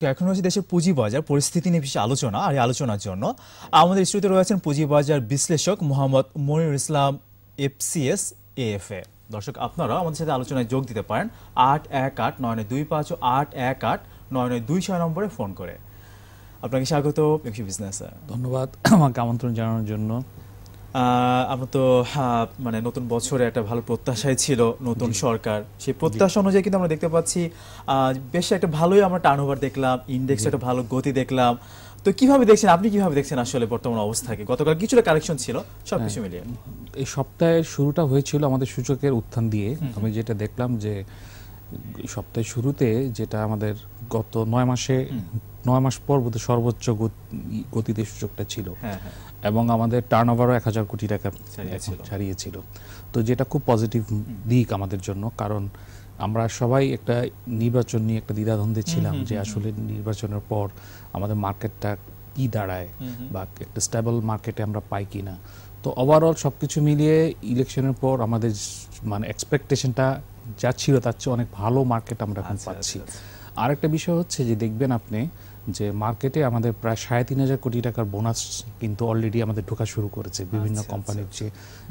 এখন হচ্ছে দেশের পুঁজিবাজার, পরিস্থিতি নিয়ে বিশেষ আলোচনা আর এই আলোচনার জন্য। আমাদের স্টুডিওতে রয়েছেন পুঁজিবাজার বিশ্লেষক মোহাম্মদ মনির ইসলাম, এফসিএস, এএফএ। দর্শক আপনারা আমাদের সাথে আলোচনায় যোগ দিতে পারেন আট এক আট নয় নয় দুই পাঁচ আট এক আট নয় নয় দুই ছয় নম্বরে ফোন করে। আপনাকে স্বাগত বিজনেস। ধন্যবাদ, আমাকে আমন্ত্রণ জানানোর জন্য। আমরা তো হ্যাঁ, মানে নতুন বছরে একটা ভালো প্রত্যাশাই ছিল নতুন সরকার। সেই প্রত্যাশা অনুযায়ী কিন্তু আমরা দেখতে পাচ্ছি বেশ একটা ভালোই আমরা টার্ন ওভার দেখলাম ইন্ডেক্স একটা ভালো গতি দেখলাম। তো কীভাবে দেখছেন আপনি কীভাবে দেখছেন আসলে বর্তমান অবস্থাকে গতকাল কিছুটা কারেকশন ছিল সবকিছু মিলিয়ে। এই সপ্তাহের শুরুটা হয়েছিল আমাদের সূচকের উত্থান দিয়ে। আমি যেটা দেখলাম যে এই সপ্তাহের শুরুতে যেটা আমাদের গত নয় মাসে নয় মাস পর বোধহয় সর্বোচ্চ গত- গতিতে সূচকটা ছিল। হ্যাঁ হ্যাঁ। এবং আমাদের টার্ন ওভারও এক হাজার কোটি টাকা ছাড়িয়েছিল। তো যেটা খুব পজিটিভ দিক আমাদের জন্য কারণ আমরা সবাই একটা নির্বাচন নিয়ে একটা দ্বিধাদ্বন্দ্বে ছিলাম যে আসলে নির্বাচনের পর আমাদের মার্কেটটা কি দাঁড়ায় বা একটা স্টেবল মার্কেটে আমরা পাই কিনা। তো ওভারঅল সবকিছু মিলিয়ে ইলেকশনের পর আমাদের মানে এক্সপেকটেশনটা যা ছিল তার চেয়ে অনেক ভালো মার্কেট আমরা এখন আচ্ছা, পাচ্ছি। আচ্ছা, আরেকটা বিষয় হচ্ছে যে দেখবেন আপনি যে মার্কেটে আমাদের প্রায় সাড়ে তিন হাজার কোটি টাকার বোনাস কিন্তু অলরেডি আমাদের ঢোকা শুরু করেছে বিভিন্ন আচ্ছা, কোম্পানির যে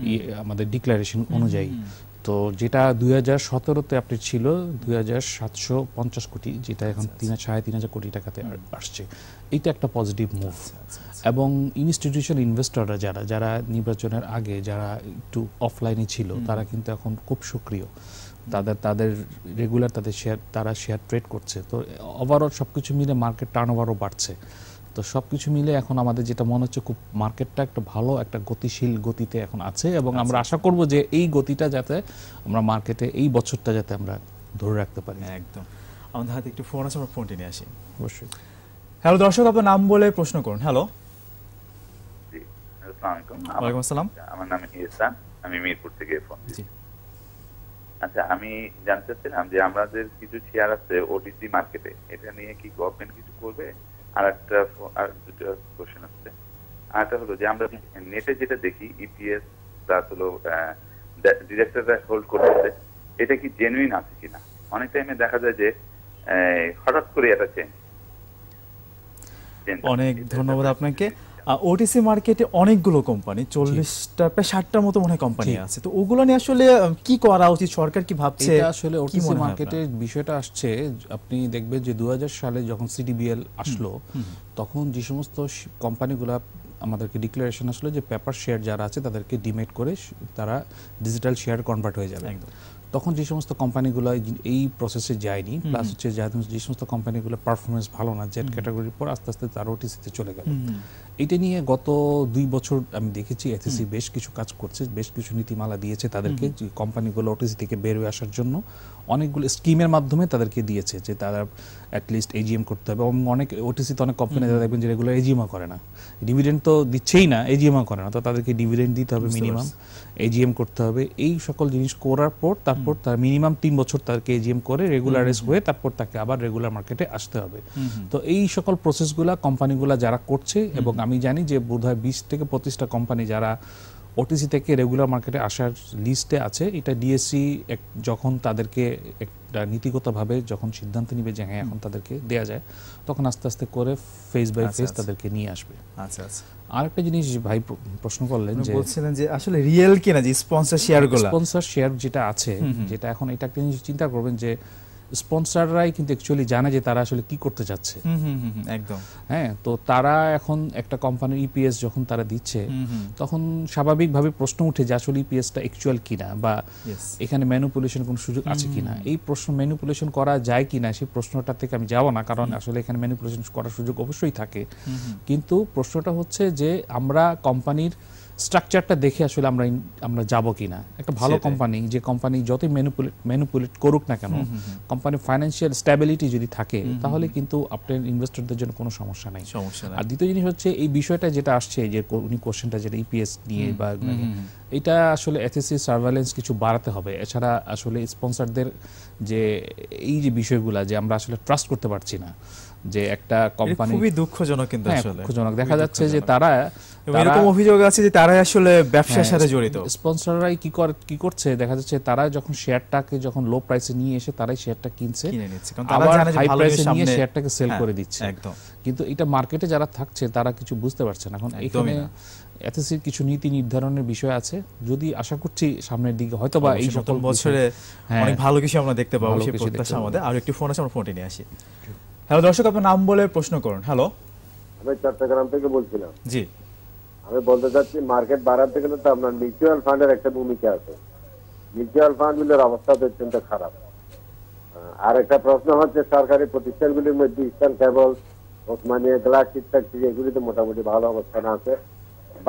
ইয়ে, আমাদের ডিক্লারেশন অনুযায়ী। তো যেটা দুই হাজার সতেরোতে আপনি ছিল দুই হাজার সাতশো পঞ্চাশ কোটি যেটা এখন আচ্ছা, তিন সাড়ে তিন হাজার কোটি টাকাতে আসছে। এইটা একটা পজিটিভ মুভ আচ্ছা, এবং ইনস্টিটিউশন ইনভেস্টররা যারা যারা নির্বাচনের আগে যারা একটু অফলাইনে ছিল তারা কিন্তু এখন খুব সক্রিয়। তাদের তাদের রেগুলার তাদের শেয়ার তারা শেয়ার ট্রেড করছে। তো ওভারঅল সব কিছু মিলে মার্কেট টার্ন ওভারও বাড়ছে। তো সব কিছু মিলে এখন আমাদের যেটা মনে হচ্ছে খুব মার্কেটটা একটা ভালো একটা গতিশীল গতিতে এখন আছে এবং আমরা আশা করব যে এই গতিটা যাতে আমরা মার্কেটে এই বছরটা যাতে আমরা ধরে রাখতে পারি। হ্যাঁ, একদম। আমাদের হাতে একটু ফোন আছে আমরা ফোনটি নিয়ে আসি। অবশ্যই। হ্যালো দর্শক আপনার নাম বলে প্রশ্ন করুন। হ্যালো ওয়ালাইকুম আসসালাম। আমার নাম ইহসান আমি মিরপুর থেকে ফোন জি। আচ্ছা আমি জানতে চাচ্ছিলাম যে আমাদের কিছু শেয়ার আছে ওটিসি মার্কেটে এটা নিয়ে কি গভর্নমেন্ট কিছু করবে? আর একটা আর দুটো কোশ্চেন আছে। আর একটা হলো যে আমরা নেটে যেটা দেখি ইপিএস প্লাস হলো ডিরেক্টররা হোল্ড করতেছে, এটা কি জেনুইন আছে কিনা? অনেক টাইমে দেখা যায় যে হঠাৎ করে এটা চেঞ্জ অনেক ধন্যবাদ আপনাকে। ওটিসি মার্কেটে অনেকগুলো কোম্পানি চল্লিশটা প্রায় ষাটটার মতো মনে হয় কোম্পানি আছে। তো ওগুলো নিয়ে আসলে কি করা উচিত? সরকার কি ভাবছে? আসলে ওটিসি মার্কেটের বিষয়টা আসছে আপনি দেখবেন যে দু হাজার সালে যখন সিডিবিএল আসলো তখন যে সমস্ত কোম্পানিগুলা আমাদেরকে ডিক্লারেশন আসলো যে পেপার শেয়ার যারা আছে তাদেরকে ডিমেট করে তারা ডিজিটাল শেয়ার কনভার্ট হয়ে যাবে। তখন যে সমস্ত কোম্পানিগুলো এই- প্রসেসে যায়নি প্লাস হচ্ছে যে সমস্ত কোম্পানিগুলো পারফরমেন্স ভালো না জেড ক্যাটাগরির পর আস্তে আস্তে তার ওটিসিতে চলে গেল। এটা নিয়ে গত দুই বছর আমি দেখেছি এসএসসি বেশ কিছু কাজ করছে বেশ কিছু নীতিমালা দিয়েছে তাদেরকে যে কোম্পানিগুলো ওটিসি থেকে বের হয়ে আসার জন্য। অনেকগুলো স্কিমের মাধ্যমে তাদেরকে দিয়েছে যে তারা অ্যাটলিস্ট এজিএম করতে হবে এবং অনেক ওটিসিতে অনেক কোম্পানি দেখবেন যে রেগুলার এজিএমও করে না। ডিভিডেন্ড তো দিচ্ছেই না এজিএমও করে না। তো তাদেরকে ডিভিডেন্ড দিতে হবে মিনিমাম এজিএম করতে হবে। এই সকল জিনিস করার পর তারপর তার মিনিমাম তিন বছর তাকে এজিএম করে রেগুলারাইজ হয়ে তারপর তাকে আবার রেগুলার মার্কেটে আসতে হবে। তো এই সকল প্রসেসগুলা কোম্পানিগুলা যারা করছে এবং আমি জানি যে বোধহয় বিশ থেকে পঁচিশটা কোম্পানি যারা ওটিসি থেকে রেগুলার মার্কেটে আসার লিস্টে আছে। এটা ডিএসসি যখন তাদেরকে একটা নীতিগতভাবে যখন সিদ্ধান্ত নিবে যে হ্যাঁ এখন তাদেরকে দেয়া যায় তখন আস্তে আস্তে করে ফেস বাই ফেস। তাদেরকে নিয়ে আসবে। আচ্ছা আচ্ছা। আরেকটা জিনিস ভাই প্রশ্ন করলেন যে বলছিলেন যে আসলে রিয়েল কিনা যে স্পন্সর শেয়ারগুলা। স্পন্সর শেয়ার যেটা আছে যেটা এখন এটা একটা জিনিস চিন্তা করবেন যে স্পন্সররাই কিন্তু অ্যাকচুয়ালি জানে যে তারা আসলে কি করতে যাচ্ছে। একদম। হ্যাঁ তো তারা এখন একটা কোম্পানির ইপিএস যখন তারা দিচ্ছে তখন স্বাভাবিকভাবে প্রশ্ন উঠে যে আসলে ইপিএসটা অ্যাকচুয়াল কিনা বা এখানে ম্যানুপুলেশন কোনো সুযোগ আছে কিনা। এই প্রশ্ন ম্যানুপুলেশন করা যায় কিনা সেই প্রশ্নটা থেকে আমি যাব না কারণ আসলে এখানে ম্যানুপুলেশন করার সুযোগ অবশ্যই থাকে। কিন্তু প্রশ্নটা হচ্ছে যে আমরা কোম্পানির স্ট্রাকচারটা দেখে আসলে আমরা আমরা যাব কিনা। একটা ভালো কোম্পানি যে কোম্পানি যতই ম্যানুপুলেট ম্যানুপুলেট করুক না কেন কোম্পানির ফাইন্যান্সিয়াল স্ট্যাবিলিটি যদি থাকে তাহলে কিন্তু আপনার ইনভেস্টরদের জন্য কোনো সমস্যা নাই। আর দ্বিতীয় জিনিস হচ্ছে এই বিষয়টা যেটা আসছে যে উনি কোশ্চেনটা যেটা ইপিএস নিয়ে বা এটা আসলে এসএসসি সার্ভেলেন্স কিছু বাড়াতে হবে। এছাড়া আসলে স্পন্সরদের যে এই যে বিষয়গুলা যে আমরা আসলে ট্রাস্ট করতে পারছি না। যে একটা কোম্পানি খুবই দুঃখজনক কিন্তু হ্যাঁ, আসলে। দুঃখজনক। দেখা যাচ্ছে যে তারা এরকম অভিযোগ আছে যে তারাই আসলে ব্যবসার হ্যাঁ, সাথে জড়িত। স্পন্সররাই কি কর কি করছে? দেখা যাচ্ছে তারা যখন শেয়ারটাকে যখন লো প্রাইসে নিয়ে এসে তারাই শেয়ারটা কিনছে। কিনে নিচ্ছে কারণ তারা আবার জানে যে হাই প্রাইসে নিয়ে শেয়ারটাকে সেল হ্যাঁ, করে দিচ্ছে। একদম। কিন্তু এটা মার্কেটে যারা থাকছে তারা কিছু বুঝতে পারছে না। এখন এখানে। এথএসির কিছু নীতি নির্ধারণের বিষয় আছে। যদি আশা করছি সামনের দিকে হয়তো বা এই সকল বছরে। অনেক ভালো কিছু আমরা দেখতে পাবো সেই প্রত্যাশা আমাদের। আর একটি ফোন আছে আমরা ফোনটি নিয়ে আসি। হ্যালো দর্শক আপনার নাম বলে প্রশ্ন করুন। হ্যালো। আমি চট্টগ্রাম থেকে বলছিলাম। জি। আমি বলতে চাচ্ছি মার্কেট বাড়াতে গেলে তো আপনার মিউচুয়াল ফান্ডের একটা ভূমিকা আছে। মিউচুয়াল ফান্ডগুলোর অবস্থা তো অত্যন্ত খারাপ। আর একটা প্রশ্ন হচ্ছে সরকারি প্রতিষ্ঠানগুলির মধ্যে ইস্টার্ন কেবল ওসমানিয়া গ্লাস ইত্যাদি এগুলিতে মোটামুটি ভালো অবস্থান আছে।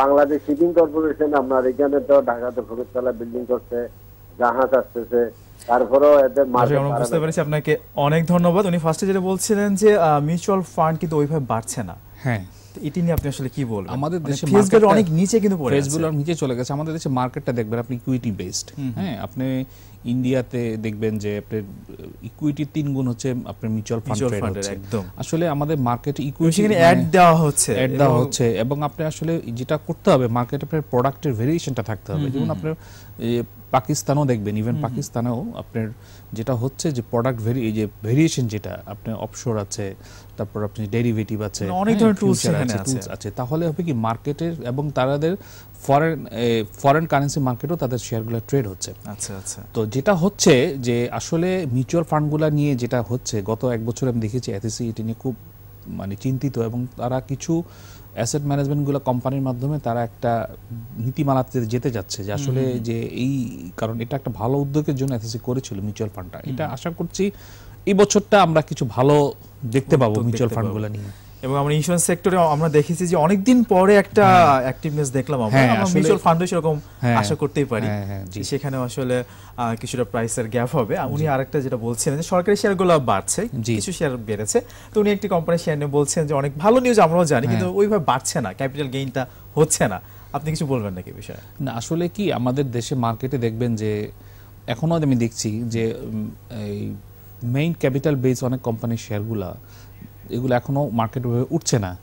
বাংলাদেশ শিপিং কর্পোরেশন আপনার এখানে তো ঢাকাতে প্রবেশতলা বিল্ডিং করছে জাহাজ আসতেছে তারপরেও এদের মার্কেট আমরা বুঝতে পেরেছি আপনাকে অনেক ধন্যবাদ। উনি ফার্স্টে যেটা বলছিলেন যে মিউচুয়াল ফান্ড কিন্তু ওইভাবে বাড়ছে না। হ্যাঁ। এটি নিয়ে আপনি আসলে কি বলবেন? আমাদের মানে দেশে ফেস অনেক নিচে কিন্তু পড়ে আছে। ফেসগুলোর নিচে চলে গেছে। আমাদের দেশে মার্কেটটা দেখবেন আপনি ইকুইটি বেসড হ্যাঁ আপনি ইন্ডিয়াতে দেখবেন যে আপনার ইকুইটি তিন গুণ হচ্ছে আপনার মিউচুয়াল ফান্ড ট্রেড হচ্ছে। একদম। আসলে আমাদের মার্কেটে ইকুইটি সেখানে অ্যাড দেওয়া হচ্ছে অ্যাড দেওয়া হচ্ছে এবং আপনি আসলে যেটা করতে হবে মার্কেট আপনার প্রোডাক্টের ভেরিয়েশনটা থাকতে হবে। যেমন আপনার পাকিস্তানও দেখবেন ইভেন পাকিস্তানেও আপনার যেটা হচ্ছে যে প্রোডাক্ট ভেরি এই যে ভেরিয়েশন যেটা আপনার অফশোর আছে তারপর আপনি ডেরিভেটিভ আছে মানে অনেক হ্যাঁ, ধরনের সেখানে আছে। আছে। তাহলে হবে কি মার্কেটের এবং তাদের ফরেন ফরেন কারেন্সি মার্কেটও তাদের শেয়ারগুলো ট্রেড হচ্ছে। আচ্ছা আচ্ছা। তো যেটা হচ্ছে যে আসলে মিউচুয়াল ফান্ডগুলা নিয়ে যেটা হচ্ছে গত এক বছর আমি দেখেছি এথিসি এটি নিয়ে খুব মানে চিন্তিত এবং তারা কিছু অ্যাসেট ম্যানেজমেন্টগুলো কোম্পানির মাধ্যমে তারা একটা নীতিমালাতে যেতে যাচ্ছে যে আসলে যে এই কারণ এটা একটা ভালো উদ্যোগের জন্য এথিসি করেছিল মিউচুয়াল ফান্ডটা এটা আশা করছি এই বছরটা আমরা কিছু ভালো দেখতে পাবো মিউচুয়াল ফান্ডগুলো নিয়ে। এবং আমরা ইন্স্যুরেন্স সেক্টরে আমরা দেখেছি যে অনেকদিন পরে একটা অ্যাক্টিভনেস দেখলাম আমরা। হ্যাঁ, মিউচুয়াল ফান্ডও সেরকম হ্যাঁ, আশা করতেই পারি। হ্যাঁ, হ্যাঁ, আসলে কিছুটা প্রাইসের গ্যাপ হবে। উনি আরেকটা যেটা বলছিলেন যে সরকারি শেয়ারগুলো বাড়ছে কিছু শেয়ার বেড়েছে। তো উনি একটি কোম্পানির শেয়ার নিয়ে বলছেন যে অনেক ভালো নিউজ আমরাও জানি। কিন্তু ওইভাবে বাড়ছে না ক্যাপিটাল গেইনটা হচ্ছে না। আপনি কিছু বলবেন নাকি বিষয়ে? না আসলে কি আমাদের দেশে মার্কেটে দেখবেন যে এখনও আমি দেখছি যে এই মেইন ক্যাপিটাল বেস অনেক কোম্পানির শেয়ারগুলা এগুলো এখনও মার্কেটে উঠছে না।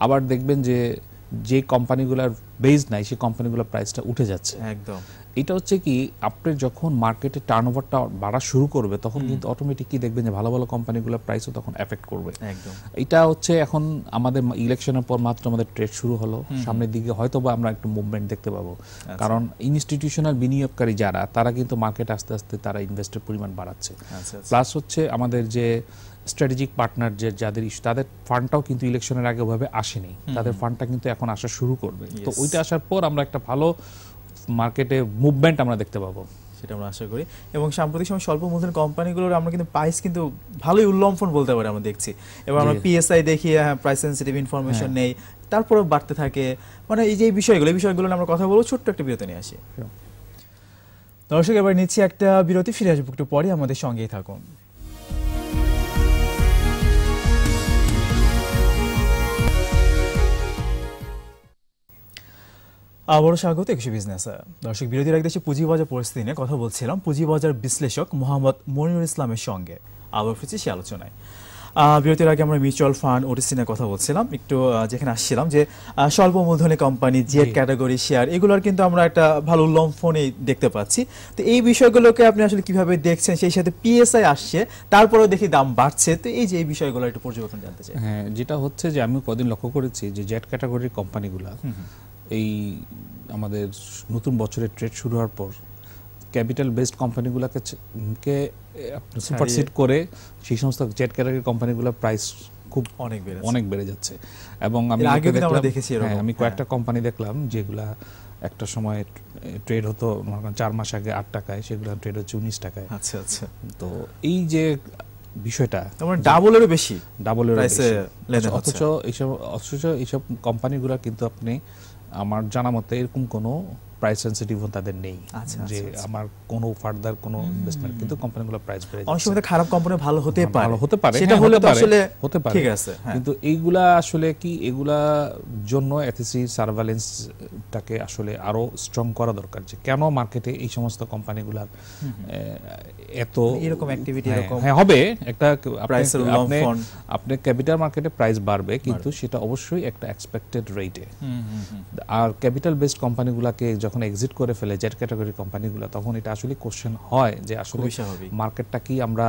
আবার দেখবেন যে যে কোম্পানিগুলোর বেস নাই সেই কোম্পানিগুলোর প্রাইসটা উঠে যাচ্ছে। একদম। এটা হচ্ছে কি আপনি যখন মার্কেটে টার্নওভারটা বাড়া শুরু করবে তখন কিন্তু অটোমেটিক কি দেখবেন যে ভালো ভালো কোম্পানিগুলোর প্রাইসও তখন এফেক্ট করবে। একদম। এটা হচ্ছে এখন আমাদের ইলেকশনের পর মাত্র আমাদের ট্রেড শুরু হলো। সামনের দিকে হয়তো বা আমরা একটু মুভমেন্ট দেখতে পাবো। আচ্ছা। কারণ ইনস্টিটিউশনাল বিনিয়োগকারী যারা তারা কিন্তু মার্কেট আস্তে আস্তে তারা ইনভেস্টের পরিমাণ বাড়াচ্ছে। আচ্ছা আচ্ছা। প্লাস হচ্ছে আমাদের যে স্ট্র্যাটেজিক পার্টনার যে যাদের issue, তাদের ফান্ডটাও কিন্তু ইলেকশনের আগে ওভাবে আসেনি। তাদের ফান্ডটা কিন্তু এখন আসা শুরু করবে। তো ওইটা আসার পর আমরা একটা ভালো মার্কেটে মুভমেন্ট আমরা দেখতে পাবো। সেটা আমরা আশা করি। এবং সাম্প্রতিক সময় স্বল্প মূলধন কোম্পানিগুলোর আমরা কিন্তু প্রাইস কিন্তু ভালোই উল্লম্ফন বলতে পারি আমরা দেখছি। এবার আমরা। পিএসআই দেখি হ্যাঁ প্রাইস সেন্সিটিভ ইনফরমেশন। নেই তারপরেও বাড়তে থাকে। মানে এই যে বিষয়গুলো এই বিষয়গুলো নিয়ে আমরা কথা বলব ছোট্ট একটা বিরতি নিয়ে আসি. দর্শক এবার নিচ্ছি একটা বিরতি ফিরে আসব একটু পরে আমাদের সঙ্গেই থাকুন। আবারও স্বাগত একুশে বিজনেসে দর্শক বিরতির আগে দেশে পুঁজিবাজার পরিস্থিতি নিয়ে কথা বলছিলাম পুঁজিবাজার বিশ্লেষক মোহাম্মদ মনিরুল ইসলামের সঙ্গে। আবার ফিরছি সে আলোচনায়। বিরতির আগে আমরা মিউচুয়াল ফান্ড ওটিসি নিয়ে কথা বলছিলাম। একটু যেখানে আসছিলাম যে স্বল্প মূলধনী কোম্পানি জেড ক্যাটাগরি শেয়ার এগুলোর কিন্তু আমরা একটা ভালো উল্লম্ফনই দেখতে পাচ্ছি। তো এই বিষয়গুলোকে আপনি আসলে কীভাবে দেখছেন? সেই সাথে পিএসআই আসছে তারপরেও দেখি দাম বাড়ছে। তো এই যে এই বিষয়গুলো একটু পর্যবেক্ষণ জানতে চাই। হ্যাঁ যেটা হচ্ছে যে আমি কদিন লক্ষ্য করেছি যে জেট ক্যাটাগরির কোম্পানিগুলা এই আমাদের নতুন বছরের ট্রেড শুরু হওয়ার পর ক্যাপিটাল বেসড কোম্পানিগুলোকে কে সুপারসিড করে সেই সমস্ত জেট ক্যাটাগরি কোম্পানিগুলোর প্রাইস খুব অনেক বেড়েছে। অনেক বেড়ে যাচ্ছে। এবং আমি দেখেছি হ্যাঁ, আমি হ্যাঁ। কয়েকটা কোম্পানি দেখলাম যেগুলা একটা সময় ট্রেড হতো চার মাস আগে আট টাকায় সেগুলো ট্রেড হচ্ছে উনিশ টাকায়। আচ্ছা আচ্ছা। তো এই যে বিষয়টা ডাবলেরও বেশি। ডাবলের অথচ এইসব অথচ এইসব কোম্পানিগুলো কিন্তু আপনি আমার জানা মতে এরকম কোনো প্রাইস সেন্সিটিভ তাদের নেই। আচ্ছা, যে আচ্ছা, আচ্ছা। আমার কোনো ফার্দার কোনো ইনভেস্টমেন্ট কিন্তু কোম্পানিগুলো প্রাইস বেড়ে অনেক সময় খারাপ কোম্পানি ভালো হতে পারে। ভালো হতে পারে। সেটা হ্যাঁ, হলে আসলে হতে পারে। ঠিক আছে হ্যাঁ। কিন্তু এইগুলা আসলে কি এগুলা জন্য এথিসি সার্ভেলেন্সটাকে আসলে আরও স্ট্রং করা দরকার যে কেন মার্কেটে এই সমস্ত কোম্পানিগুলার এত এরকম activity, হ্যাঁ, এরকম হ্যাঁ হবে। একটা আপনি- Price এর আপনি ক্যাপিটাল মার্কেটে প্রাইস বাড়বে কিন্তু সেটা অবশ্যই একটা এক্সপেক্টেড রেটে। আর ক্যাপিটাল বেসড কোম্পানিগুলোকে যখন এক্সিট করে ফেলে জেড ক্যাটাগরি কোম্পানিগুলো তখন এটা আসলে কোশ্চেন হয় যে আসলে। মার্কেটটা কি আমরা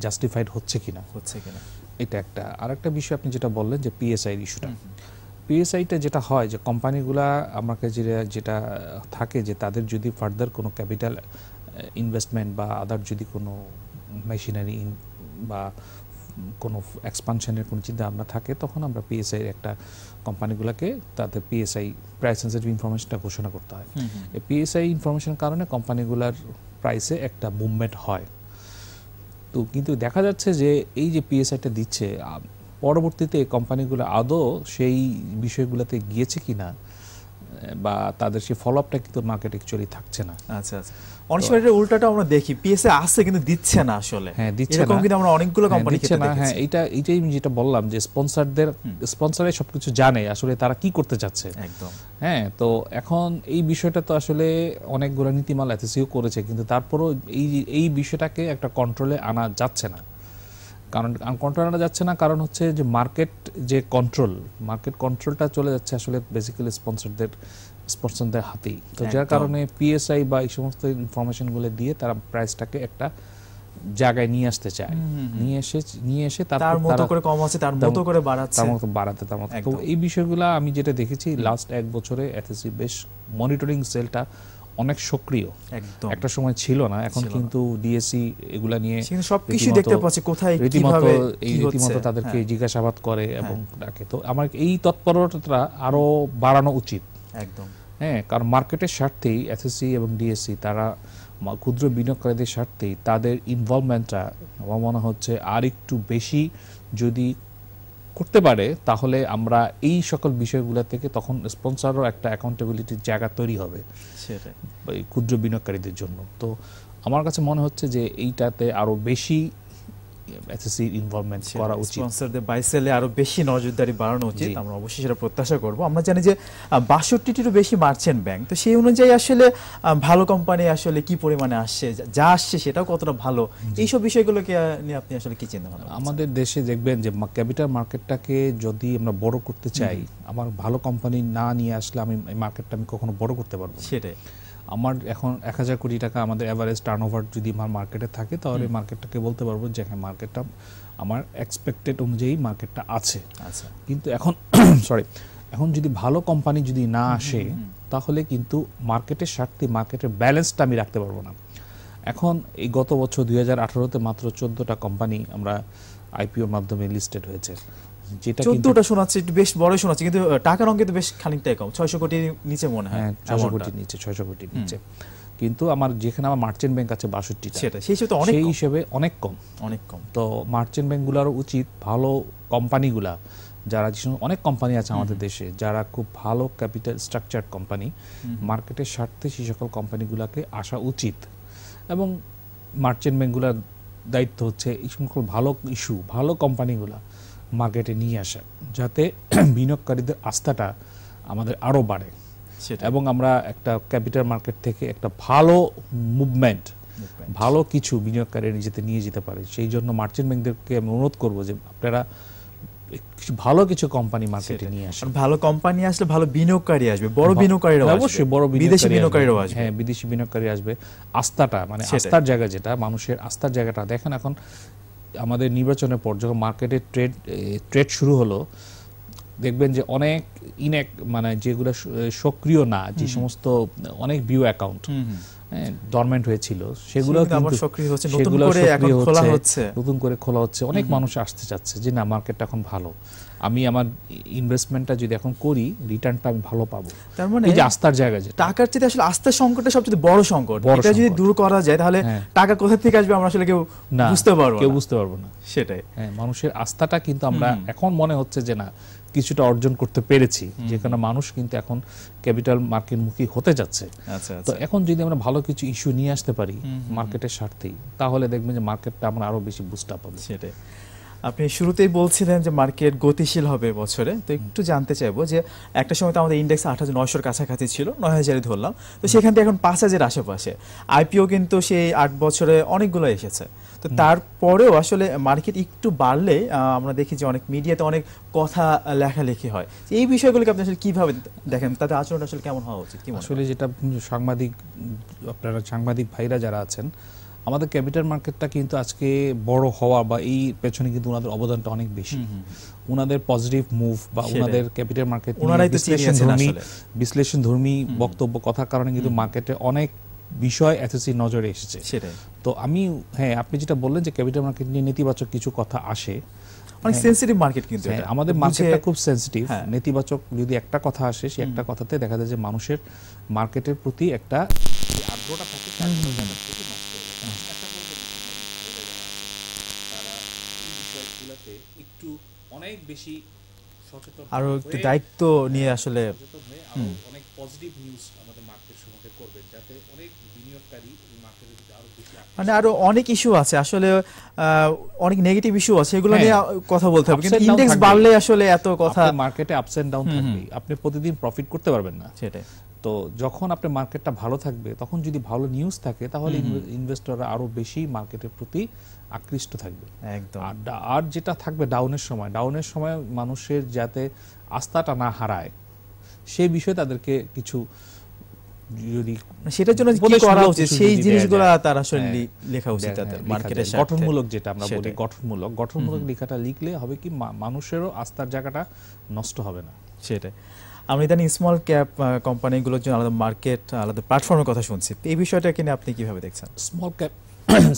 জাস্টিফাইড হচ্ছে কিনা? হচ্ছে কিনা। এটা একটা। আর একটা বিষয় আপনি যেটা বললেন যে পিএসআই ইস্যুটা পিএসআইটা যেটা হয় যে কোম্পানিগুলা আমাকে যেটা যেটা থাকে যে তাদের যদি ফার্দার কোনো ক্যাপিটাল ইনভেস্টমেন্ট বা আদার যদি কোনো মেশিনারি বা কোনো এক্সপানশনের কোনো চিন্তা ভাবনা থাকে তখন আমরা পিএসআই একটা কোম্পানিগুলোকে তাদের পিএসআই প্রাইস সেন্সিটিভ ইনফরমেশনটা ঘোষণা করতে হয়। পিএসআই ইনফরমেশনের কারণে কোম্পানিগুলোর প্রাইসে একটা মুভমেন্ট হয়। তো কিন্তু দেখা যাচ্ছে যে এই যে পিএসআইটা দিচ্ছে পরবর্তীতে কোম্পানিগুলো আদৌ সেই বিষয়গুলোতে গিয়েছে কিনা এ, বা তাদের সেই ফলো আপটা কিন্তু মার্কেট অ্যাকচুয়ালি থাকছে না। আচ্ছা আচ্ছা। অনেক সময় এটা উল্টাটা আমরা দেখি। পিএসএ আছে কিন্তু দিচ্ছে না আসলে। হ্যাঁ, দিচ্ছে না। কিন্তু আমরা অনেকগুলো হ্যাঁ, কোম্পানি দিচ্ছে না। হ্যাঁ এইটাই আমি যেটা বললাম যে স্পন্সরদের স্পন্সরে সবকিছু জানে আসলে তারা কি করতে চাচ্ছে। একদম। হ্যাঁ তো এখন এই বিষয়টা তো আসলে অনেকগুলো নীতিমালা করেছে কিন্তু তারপরও এই এই বিষয়টাকে একটা কন্ট্রোলে আনা যাচ্ছে না। কারণ কন্ট্রোল আনা যাচ্ছে না কারণ হচ্ছে যে মার্কেট যে কন্ট্রোল মার্কেট কন্ট্রোলটা চলে যাচ্ছে আসলে বেসিক্যালি স্পন্সরদের স্পন্সরদের হাতেই। তো যার কারণে পিএসআই বা এই সমস্ত ইনফরমেশনগুলো দিয়ে তারা প্রাইসটাকে একটা জায়গায় নিয়ে আসতে চায়। নিয়ে এসে নিয়ে এসে তার মতো করে কম আছে তার তার মতো করে বাড়াচ্ছে। তার মতো বাড়াতে তার মতো। তো এই বিষয়গুলো আমি যেটা দেখেছি লাস্ট এক বছরে এথএসি বেশ মনিটরিং সেলটা অনেক সক্রিয়। একদম। একটা সময় ছিল না এখন কিন্তু ডিএসসি এগুলা নিয়ে সবকিছু দেখতে পাচ্ছি কোথায় রীতিমতো কীভাবে এই রীতিমতো তাদেরকে হ্যাঁ, জিজ্ঞাসাবাদ করে এবং ডাকে। তো আমার এই তৎপরতা আরও বাড়ানো উচিত। একদম। হ্যাঁ কারণ মার্কেটের স্বার্থেই এসএসসি এবং ডিএসসি তারা ক্ষুদ্র বিনিয়োগকারীদের স্বার্থেই তাদের ইনভলভমেন্টটা আমার মনে হচ্ছে আর একটু বেশি যদি করতে পারে তাহলে আমরা এই সকল বিষয়গুলো থেকে তখন স্পন্সারও একটা অ্যাকাউন্টেবিলিটির জায়গা তৈরি হবে। সেটাই। ক্ষুদ্র বিনিয়োগকারীদের জন্য। তো আমার কাছে মনে হচ্ছে যে এইটাতে আরও বেশি এসএসসি ইনভলভমেন্ট করা উচিত। স্পন্সরদের বাই সেলে আরও বেশি নজরদারি বাড়ানো উচিত আমরা অবশ্যই সেটা প্রত্যাশা করব। আমরা জানি যে বাষট্টিটিরও বেশি মার্চেন্ট ব্যাংক তো সেই অনুযায়ী আসলে ভালো কোম্পানি আসলে কি পরিমাণে আসছে যা- আসছে সেটাও কতটা ভালো এইসব বিষয়গুলোকে নিয়ে আপনি আসলে কি চিন্তা ভাবনা আমাদের দেশে দেখবেন যে ক্যাপিটাল মার্কেটটাকে যদি আমরা বড় করতে চাই আমার ভালো কোম্পানি না নিয়ে আসলে আমি মার্কেটটা আমি কখনো বড় করতে পারব সেটাই। আমার এখন এক হাজার কোটি টাকা আমাদের অ্যাভারেজ টার্ন ওভার যদি আমার মার্কেটে থাকে তাহলে মার্কেটটাকে বলতে পারব যে হ্যাঁ মার্কেটটা আমার এক্সপেক্টেড অনুযায়ী মার্কেটটা আছে। আচ্ছা। কিন্তু এখন সরি এখন যদি ভালো কোম্পানি যদি না আসে তাহলে কিন্তু মার্কেটের স্বার্থে মার্কেটের ব্যালেন্সটা আমি রাখতে পারব না। এখন এই গত বছর দুই হাজার আঠারোতে মাত্র চোদ্দটা কোম্পানি আমরা আইপিওর মাধ্যমে লিস্টেড হয়েছে। যেটা শোনাচ্ছে বেশ বড় শোনাচ্ছে কিন্তু টাকার অঙ্কে তো বেশ খানিকটাই কম ছয়শো কোটির নিচে মনে হয় হ্যাঁ ছশো amount টা। কোটির নিচে ছয়শো কোটির নিচে। কিন্তু আমার যেখানে আমার মার্চেন্ট ব্যাংক আছে বাষট্টিটা সেটা সেই হিসেবে অনেক সেই হিসেবে অনেক কম। অনেক কম। তো মার্চেন্ট ব্যাংকগুলোর উচিত ভালো কোম্পানিগুলা যারা যে অনেক কোম্পানি আছে আমাদের দেশে যারা খুব ভালো ক্যাপিটাল স্ট্রাকচার কোম্পানি মার্কেটের স্বার্থে সেই সকল কোম্পানিগুলোকে আসা উচিত। এবং মার্চেন্ট ব্যাংকগুলোর দায়িত্ব হচ্ছে এই সকল ভালো ইস্যু ভালো কোম্পানিগুলা মার্কেটে নিয়ে আসা যাতে বিনিয়োগকারীদের আস্থাটা আমাদের আরও বাড়ে। সেটা এবং আমরা একটা ক্যাপিটাল মার্কেট থেকে একটা ভালো মুভমেন্ট ভালো কিছু বিনিয়োগকারী নিজেতে নিয়ে যেতে পারে। সেই জন্য মার্চেন্ট ব্যাংকদেরকে আমি অনুরোধ করব যে আপনারা কিছু ভালো কিছু কোম্পানি মার্কেটে নিয়ে আসেন। আর ভালো কোম্পানি আসলে ভালো বিনিয়োগকারী আসবে বড় বা- বিনিয়োগকারীরাও হ্যাঁ। অবশ্যই বড় বিদেশি বিনিয়োগকারী বিনিয়োগকারীরাও। আসবে। হ্যাঁ বিদেশি বিনিয়োগকারী আসবে। আস্থাটা মানে আস্থার জায়গা যেটা মানুষের আস্থার জায়গাটা। দেখেন এখন আমাদের নির্বাচনের পর যখন মার্কেটে ট্রেড ট্রেড শুরু হলো দেখবেন যে অনেক ইনেক মানে যেগুলো সক্রিয় না যে সমস্ত অনেক ভিউ অ্যাকাউন্ট ডরমেন্ট হয়েছিল। সেগুলো সেগুলো আবার সক্রিয় হচ্ছে, নতুন করে এখন খোলা হচ্ছে। নতুন করে খোলা হচ্ছে। অনেক মানুষ আসতে চাচ্ছে যে না মার্কেটটা এখন ভালো। আমি আমার ইনভেস্টমেন্টটা যদি এখন করি রিটার্নটা আমি ভালো পাবো। তার মানে এই যে আস্থার জায়গা যেটা। টাকার চেয়ে আসলে আস্থার সংকটটা সবচেয়ে বড় সংকট। এটা যদি দূর করা যায় তাহলে হ্যাঁ। টাকা কোথা থেকে আসবে আমরা আসলে কেউ বুঝতে পারব কেউ বুঝতে পারব না। সেটাই। হ্যাঁ মানুষের আস্থাটা কিন্তু আমরা এখন মনে হচ্ছে যে না কিছুটা অর্জন করতে পেরেছি যেখানে মানুষ কিন্তু এখন ক্যাপিটাল মার্কেট মুখী হতে যাচ্ছে। আচ্ছা তো আচ্ছা। এখন যদি আমরা ভালো কিছু ইস্যু নিয়ে আসতে পারি মার্কেটের স্বার্থেই তাহলে দেখবেন যে মার্কেটটা আমরা আরও বেশি বুস্ট আপ পাবো সেটাই। আপনি শুরুতেই বলছিলেন যে মার্কেট গতিশীল হবে বছরে তো একটু জানতে চাইব যে একটা সময় তো আমাদের ইন্ডেক্স আট হাজার নয়শোর কাছাকাছি ছিল নয় হাজারে ধরলাম। তো সেখান থেকে এখন পাঁচ হাজার আশেপাশে। আইপিও কিন্তু সেই আট বছরে অনেকগুলো এসেছে। তো তারপরেও আসলে মার্কেট একটু বাড়লে আমরা দেখি যে অনেক মিডিয়াতে অনেক কথা লেখালেখি হয়। এই বিষয়গুলোকে আপনি আসলে কীভাবে দেখেন? তাদের আচরণটা আসলে কেমন হওয়া উচিত? আসলে যেটা সাংবাদিক আপনারা সাংবাদিক ভাইরা যারা আছেন আমাদের ক্যাপিটাল মার্কেটটা কিন্তু আজকে বড় হওয়া বা এই পেছনে কিন্তু ওনাদের অবদানটা অনেক বেশি। ওনাদের পজিটিভ মুভ বা ওনাদের ক্যাপিটাল মার্কেট বিশ্লেষণ ধর্মী বিশ্লেষণ ধর্মী বক্তব্য কথার কারণে কিন্তু মার্কেটে অনেক বিষয় এসএসসি নজরে এসেছে সেটাই তো আমি হ্যাঁ আপনি যেটা বললেন যে ক্যাপিটাল মার্কেট নিয়ে নেতিবাচক কিছু কথা আসে অনেক হ্যাঁ। সেন্সিটিভ মার্কেট কিন্তু হ্যাঁ, এটা। আমাদের মার্কেটটা খুব সেন্সিটিভ হ্যাঁ। নেতিবাচক যদি একটা কথা আসে সেই একটা কথাতে দেখা যায় যে মানুষের মার্কেটের প্রতি একটা আগ্রহটা থাকে হয়ে একটু অনেক বেশি আরও একটু দায়িত্ব নিয়ে আসলে অনেক পজিটিভ নিউজ আমাদের মার্কেট সম্বন্ধে করবেন যাতে অনেক বিনিয়োগকারী মার্কেটের প্রতি আরও মানে আরও অনেক ইস্যু আছে। আসলে অনেক নেগেটিভ ইস্যু আছে এগুলো হ্যাঁ। নিয়ে কথা বলতে হবে। কিন্তু ইন্ডেক্স বাড়লে আসলে এত কথা মার্কেটে আপস এন্ড ডাউন থাকবেই আপনি প্রতিদিন প্রফিট করতে পারবেন না। সেটাই। তো যখন আপনার মার্কেটটা ভালো থাকবে তখন যদি ভালো নিউজ থাকে তাহলে ইনভেস্টররা আরও বেশি মার্কেটের প্রতি আকৃষ্ট থাকবে। একদম। আর যেটা থাকবে ডাউনের সময় ডাউনের সময় মানুষের যাতে আস্থাটা না হারায় সেই বিষয়ে তাদেরকে কিছু যদি সেটার জন্য কি করা উচিত? সেই জিনিসগুলো তার আসলে হ্যাঁ, লেখা উচিত তাদের মার্কেটের গঠনমূলক যেটা আমরা বলি গঠনমূলক। গঠনমূলক লেখাটা লিখলে হবে কি মানুষেরও আস্থার জায়গাটা নষ্ট হবে না। সেটাই। আমরা ইদানিং স্মল ক্যাপ কোম্পানিগুলোর জন্য আলাদা মার্কেট আলাদা প্ল্যাটফর্মের কথা শুনছি। এই বিষয়টাকে নিয়ে আপনি কীভাবে দেখছেন? স্মল ক্যাপ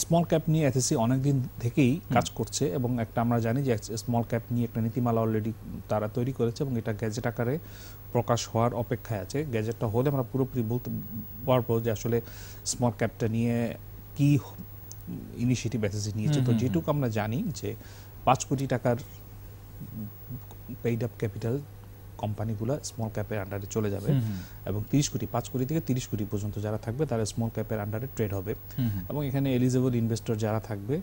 স্মল ক্যাপ নিয়ে এসএসসি অনেকদিন থেকেই কাজ করছে এবং একটা আমরা জানি যে স্মল ক্যাপ নিয়ে একটা নীতিমালা অলরেডি তারা তৈরি করেছে এবং এটা গ্যাজেট আকারে প্রকাশ হওয়ার অপেক্ষায় আছে। গ্যাজেটটা হলে আমরা পুরোপুরি বলতে পারব যে আসলে স্মল ক্যাপটা নিয়ে কি ইনিশিয়েটিভ এসএসসি নিয়েছে। তো যেটুকু আমরা জানি যে পাঁচ কোটি টাকার পেইড আপ ক্যাপিটাল কোম্পানিগুলো স্মল ক্যাপের আন্ডারে চলে যাবে এবং তিরিশ কোটি পাঁচ কোটি থেকে তিরিশ কোটি পর্যন্ত যারা থাকবে তারা স্মল ক্যাপের আন্ডারে ট্রেড হবে। এবং এখানে এলিজেবল ইনভেস্টর যারা থাকবে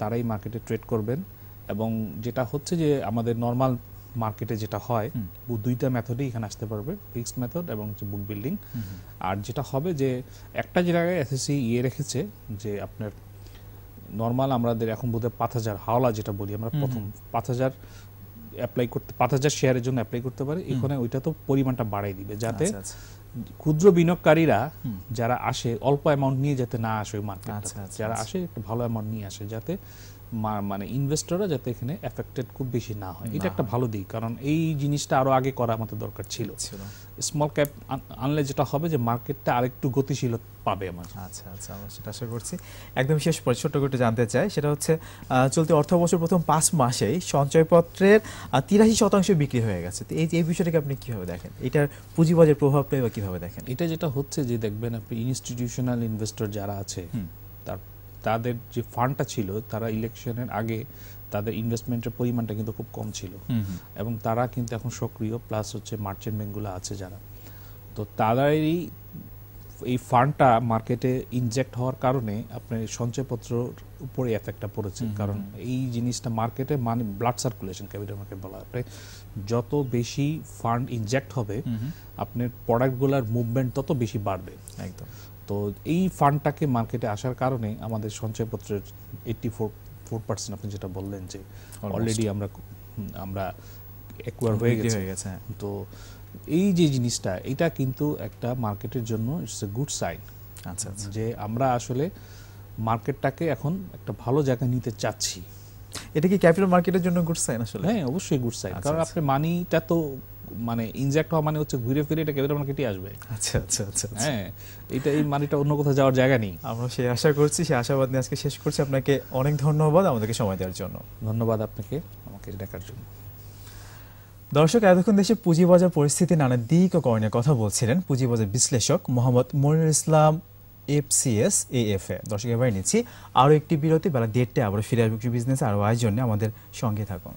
তারাই মার্কেটে ট্রেড করবেন। এবং যেটা হচ্ছে যে আমাদের নর্মাল মার্কেটে যেটা হয় দুইটা মেথডই এখানে আসতে পারবে ফিক্সড মেথড এবং হচ্ছে বুক বিল্ডিং আর যেটা হবে যে একটা জায়গায় এসএসসি ইয়ে রেখেছে যে আপনার নর্মাল আমাদের এখন বোধহয় পাঁচ হাজার হাওলা যেটা বলি আমরা প্রথম পাঁচ হাজার অ্যাপ্লাই করতে পাঁচ হাজার শেয়ারের জন্য অ্যাপ্লাই করতে পারে এখানে ওইটা তো পরিমাণটা বাড়াই দিবে যাতে আচ্ছা, আচ্ছা। ক্ষুদ্র বিনিয়োগকারীরা যারা আসে অল্প অ্যামাউন্ট নিয়ে যাতে না আসে ওই মার্কেট আচ্ছা, যারা। আসে একটু ভালো অ্যামাউন্ট নিয়ে আসে যাতে মানে ইনভেস্টররা যাতে এখানে এফেক্টেড খুব বেশি না হয়। এটা একটা ভালো দিক কারণ এই জিনিসটা আরও আগে করা আমাদের দরকার ছিল। স্মল ক্যাপ আনলে যেটা হবে যে মার্কেটটা আরেকটু গতিশীল পাবে আমার আচ্ছা আচ্ছা আমরা সেটা আশা করছি। একদম শেষ পর ছোট্ট করে জানতে চাই সেটা হচ্ছে চলতি অর্থ বছর প্রথম পাঁচ মাসেই সঞ্চয়পত্রের তিরাশি শতাংশ বিক্রি হয়ে গেছে। তো এই এই বিষয়টাকে আপনি কীভাবে দেখেন? এটার পুঁজিবাজার প্রভাবটাই বা কীভাবে দেখেন? এটা যেটা হচ্ছে যে দেখবেন আপনি ইনস্টিটিউশনাল ইনভেস্টর যারা আছে তাদের যে ফান্ডটা ছিল তারা ইলেকশনের আগে তাদের ইনভেস্টমেন্টের পরিমাণটা কিন্তু খুব কম ছিল। এবং তারা কিন্তু এখন সক্রিয় প্লাস হচ্ছে মার্চেন্ট ব্যাঙ্কগুলো আছে যারা। তো তারাই এই ফান্ডটা মার্কেটে ইনজেক্ট হওয়ার কারণে আপনার সঞ্চয়পত্রর উপরে এফেক্টটা পড়েছে। কারণ এই জিনিসটা মার্কেটে মানে ব্লাড সার্কুলেশন ক্যাপিটাল মার্কেট বলা হয়। আপনি যত বেশি ফান্ড ইনজেক্ট হবে আপনার প্রোডাক্টগুলোর মুভমেন্ট তত বেশি বাড়বে। একদম। তো এই ফান্ডটাকে মার্কেটে আসার কারণে আমাদের সঞ্চয়পত্রের এইটটি ফোর ফোর পার্সেন্ট আপনি যেটা বললেন যে অলরেডি আমরা আমরা একুয়ার হয়ে গেছে। হয়ে গেছে। তো এই যে জিনিসটা এটা কিন্তু একটা মার্কেটের জন্য ইটস এ গুড সাইন আচ্ছা যে আমরা আসলে মার্কেটটাকে এখন একটা ভালো জায়গায় নিতে চাচ্ছি। এটা কি ক্যাপিটাল মার্কেটের জন্য গুড সাইন আসলে? হ্যাঁ অবশ্যই গুড সাইন আচ্ছা, কারণ আচ্ছা। আপনার মানিটা তো মানে ইনজেক্ট হওয়া মানে হচ্ছে ঘুরে ফিরে এটা ক্যাপিটাল মার্কেটে আসবে। আচ্ছা আচ্ছা আচ্ছা আচ্ছা। হ্যাঁ এটা এই মানিটা অন্য কোথাও যাওয়ার জায়গা নেই। আমরা সেই আশা করছি সেই আশাবাদ নিয়ে আজকে শেষ করছি। আপনাকে অনেক ধন্যবাদ আমাদেরকে সময় দেওয়ার জন্য। ধন্যবাদ আপনাকে আমাকে ডাকার জন্য। দর্শক এতক্ষণ দেশে পুঁজিবাজার পরিস্থিতি নানা দিক ও করণীয় কথা বলছিলেন পুঁজিবাজার বিশ্লেষক মোহাম্মদ মনিরুল ইসলাম এফসিএস এএফএ। দর্শক এবার নিচ্ছি আরও একটি বিরতি বেলা দেড়টায় আবার ফিরে আসবে বিজনেস আরও আয়োজনে আমাদের সঙ্গে থাকুন।